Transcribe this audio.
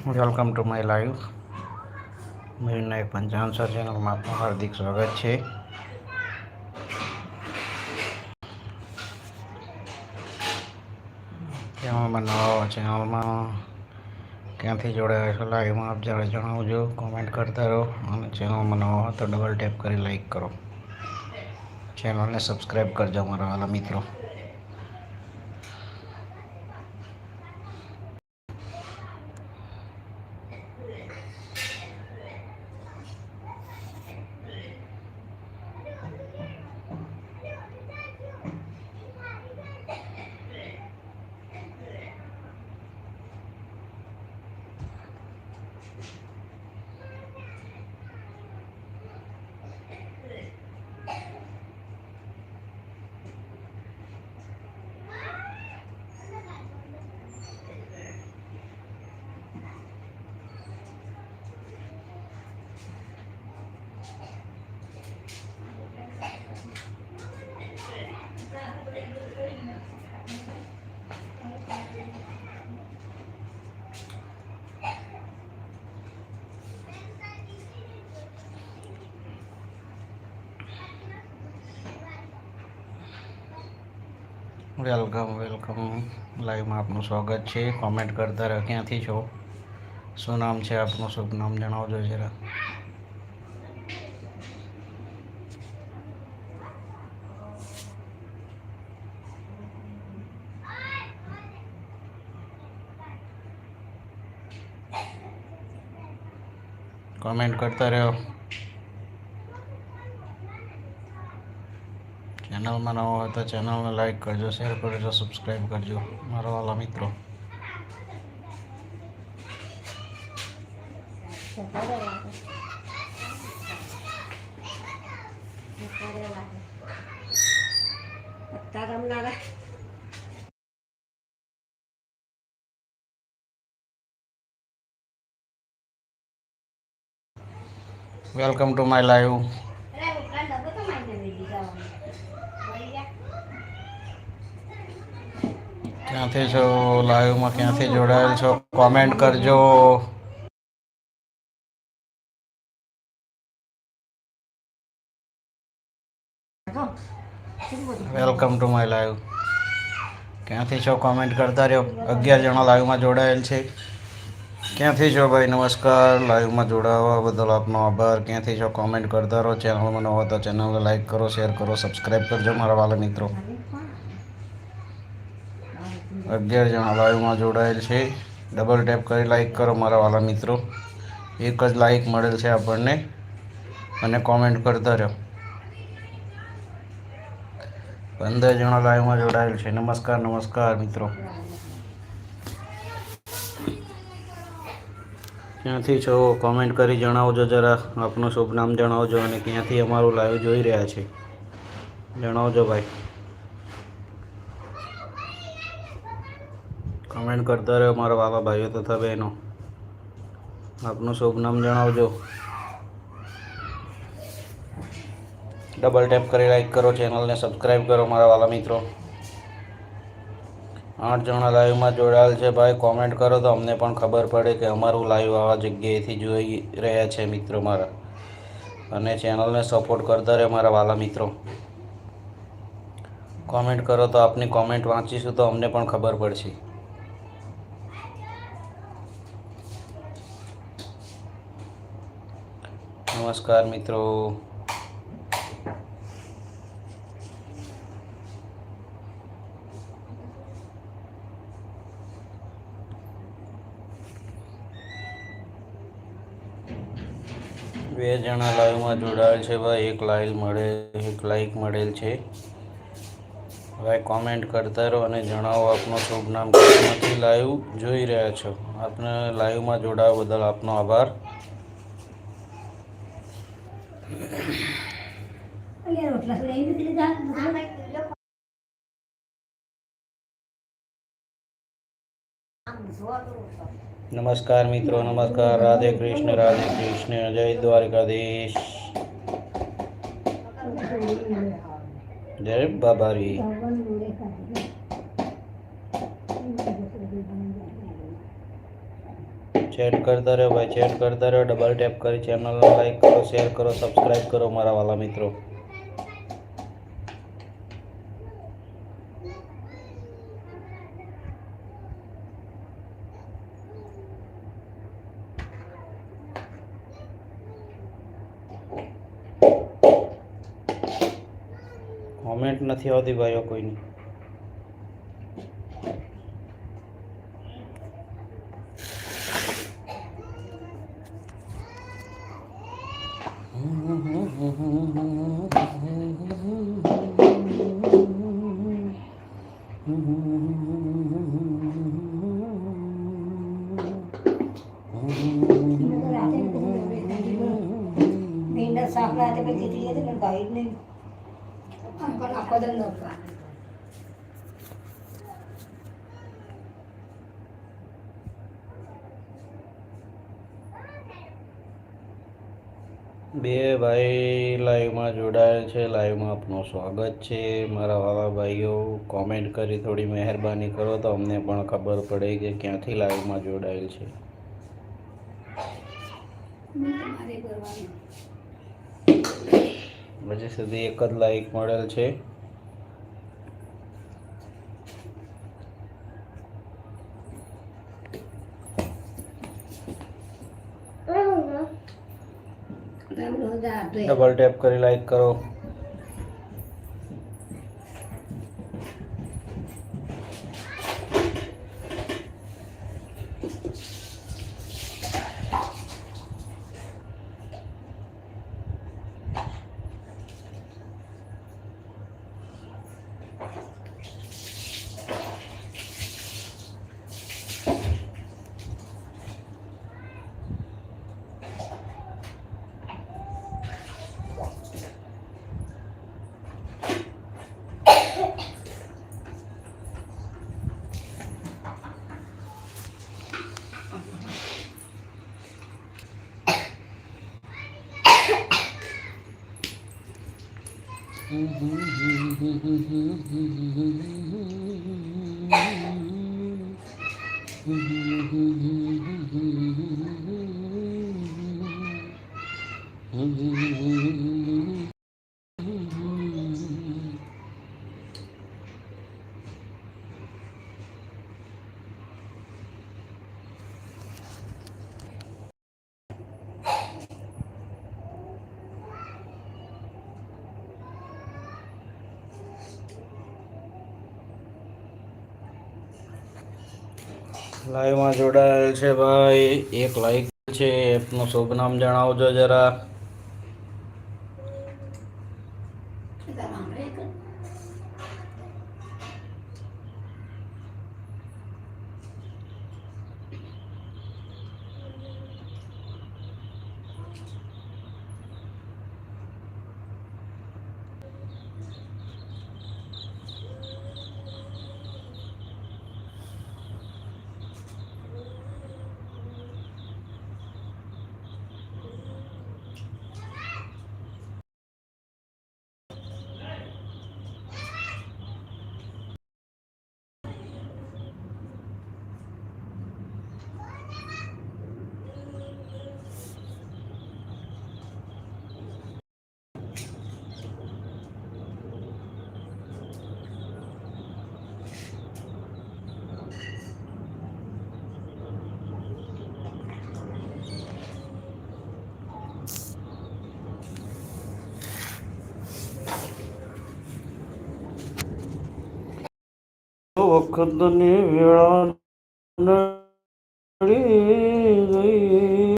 Welcome to my live Mayurnayak પંચાવનસો ચેનલમાં આપનું હાર્દિક સ્વાગત છે. ચેનલમાં નવા ચેનલમાં ક્યાંથી જોડાયા છો લાઈવમાં આપ જરા જણાવજો કોમેન્ટ કરતા રહો અને ચેનલમાં નવા હો તો ડબલ ટેપ કરી લાઈક કરો. ચેનલને સબસ્ક્રાઈબ કરજો મારા વાલા મિત્રો. Welcome welcome. લાઈવમાં આપનું સ્વાગત છે. કોમેન્ટ કરતા રહો. ક્યાંથી છો? શું નામ છે આપનું? શુભ નામ જણાવજો જરા. કોમેન્ટ કરતા રહો. ચેનલમાં નવો હોય તો ચેનલને લાઈક કરજો, શેર કરજો, સબસ્ક્રાઈબ કરજો, મારા વાલા મિત્રો. વેલકમ ટુ માય લાઈવ ક્યાંથી છો? લાઈવમાં ક્યાંથી જોડાયેલ છો? કોમેન્ટ કરજો. Welcome to my live. ક્યાંથી છો? કોમેન્ટ કરતા રહ્યો. અગિયાર જણા લાઈવમાં જોડાયેલ છે. ક્યાંથી છો ભાઈ? નમસ્કાર. લાઈવમાં જોડાવા બદલ આપનો આભાર. ક્યાંથી છો? કોમેન્ટ કરતા રહો. ચેનલમાં નવો તો ચેનલને લાઈક કરો, શેર કરો સબસ્ક્રાઈબ કરજો, મારા વાલા મિત્રો. અગિયાર જણા લાઈવમાં જોડાયેલ છે. ડબલ ટેપ કરી લાઈક કરો મારા વાલા મિત્રો. એક જ લાઈક મળેલ છે આપણને. અને કોમેન્ટ કરતા રહો. પંદર જણા લાઈવમાં જોડાયેલ છે. નમસ્કાર નમસ્કાર મિત્રો. ક્યાંથી છો? કોમેન્ટ કરી જણાવજો જરા. આપનું શુભ નામ જણાવજો અને ક્યાંથી અમારું લાઈવ જોઈ રહ્યા છે. જણાવજો ભાઈ. કમેન્ટ કરતા રહ્યો મારા બાબા ભાઈઓ તથા બહેનો. આપનું શુભ નામ જણાવજો. ડબલ ટેપ કરી લાઈક કરો ચેનલને સબસ્ક્રાઈબ કરો મારા વાલા મિત્રો. આઠ જણા લાઈવમાં જોડાયેલ છે ભાઈ કોમેન્ટ કરો તો અમને પણ ખબર પડે કે અમારું લાઈવ આવા જગ્યાએથી જોઈ રહ્યા છે મિત્રો મારા. અને ચેનલને સપોર્ટ કરતા રહે મારા વાલા મિત્રો. કોમેન્ટ કરો તો આપની કોમેન્ટ વાંચીશું તો અમને પણ ખબર પડશે. નમસ્કાર મિત્રો. બે જણા લાઈવમાં જોડાયેલ છે ભાઈ. એક લાઈવ મળે, એક લાઈક મળેલ છે. ભાઈ કોમેન્ટ કરતા રહો અને જણાવો આપનું શુભ નામ. ક્યાંથી લાઈવ જોઈ રહ્યા છો. આપને લાઈવમાં જોડાવા બદલ આપનો આભાર. નમસ્કાર મિત્રો નમસ્કાર રાધે કૃષ્ણ રાધે કૃષ્ણ જય દ્વારકાધીશ જય બાબારી જય ચેટ કરતા રહ્યો ભાઈ ચેટ કરતા રહ્યો ડબલ ટેપ કરી ચેનલને લાઈક કરો શેર કરો સબસ્ક્રાઈબ કરો મારા વાલા મિત્રો કોમેન્ટ નથી આવતી ભાઈઓ કોઈની રાતે પછી પણ ભાઈ જ નહીં બે ભાઈ લાઈવમાં જોડાયેલ છે લાઈવમાં આપનું સ્વાગત છે. મારા વાલા ભાઈઓ કોમેન્ટ કરી થોડી મહેરબાની કરો તો અમને પણ ખબર પડે કે ક્યાંથી લાઈવમાં જોડાયેલ છે. હજી સુધી એક જ લાઈક મળેલ છે. ડબલ ટેપ કરી લાઈક કરો. Mm-hmm. લાઈવમાં જોડાયેલ છે ભાઈ. એક લાઈક છે એપનું શુભ નામ જણાવજો જરા. વખતની વેળા નડી ગઈ.